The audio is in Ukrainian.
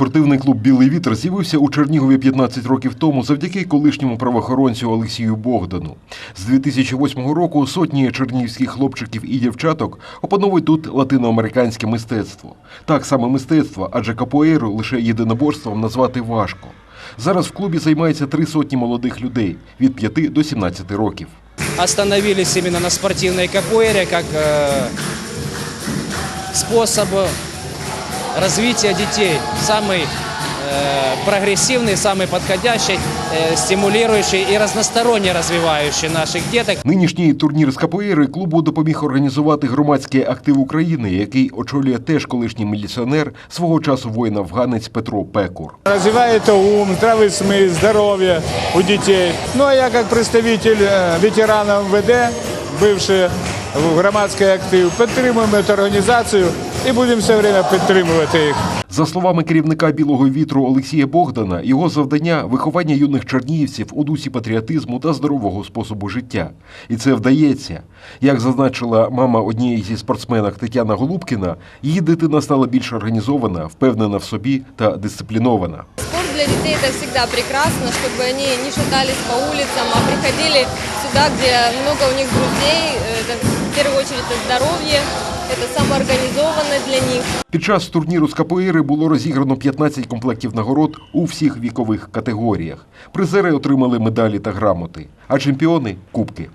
Спортивний клуб Білий вітер з'явився у Чернігові 15 років тому завдяки колишньому правоохоронцю Олексію Богдану. З 2008 року сотні чернігівських хлопчиків і дівчаток опановують тут латиноамериканське мистецтво. Так саме мистецтво, адже капоейру лише єдиноборством назвати важко. Зараз в клубі займається три сотні молодих людей від 5 до 17 років. остановились именно на спортивной капуэре как э, способ развития детей. Самый э, прогрессивный, самый подходящий, э, стимулирующий и разносторонне развивающий наших деток. Нинішній турнір з капоейри клубу допоміг організувати громадський актив України, який очолює теж колишній міліціонер свого часу воїн-афганець Петро Пекур. Развивает ум, здравый смысл, здоровье у детей. Ну а я как представитель э, ветеранов МВД, бывший в громадський актив, підтримуємо цю організацію і будемо все время підтримувати їх. За словами керівника білого вітру Олексія Богдана, його завдання виховання юних чернігівців у дусі патріотизму та здорового способу життя. І це вдається. Як зазначила мама однієї зі спортсменок Тетяна Голубкіна, її дитина стала більш організована, впевнена в собі та дисциплінована. Спорт для детей это всегда прекрасно, чтобы они не шатались по улицам, а приходили сюда, где много у них друзей. Это, в первую очередь это здоровье, это самоорганизованно для них. Під час турніру з капоейри було розіграно 15 комплектів нагород у всіх вікових категоріях. Призери отримали медалі та грамоти, а чемпіони кубки.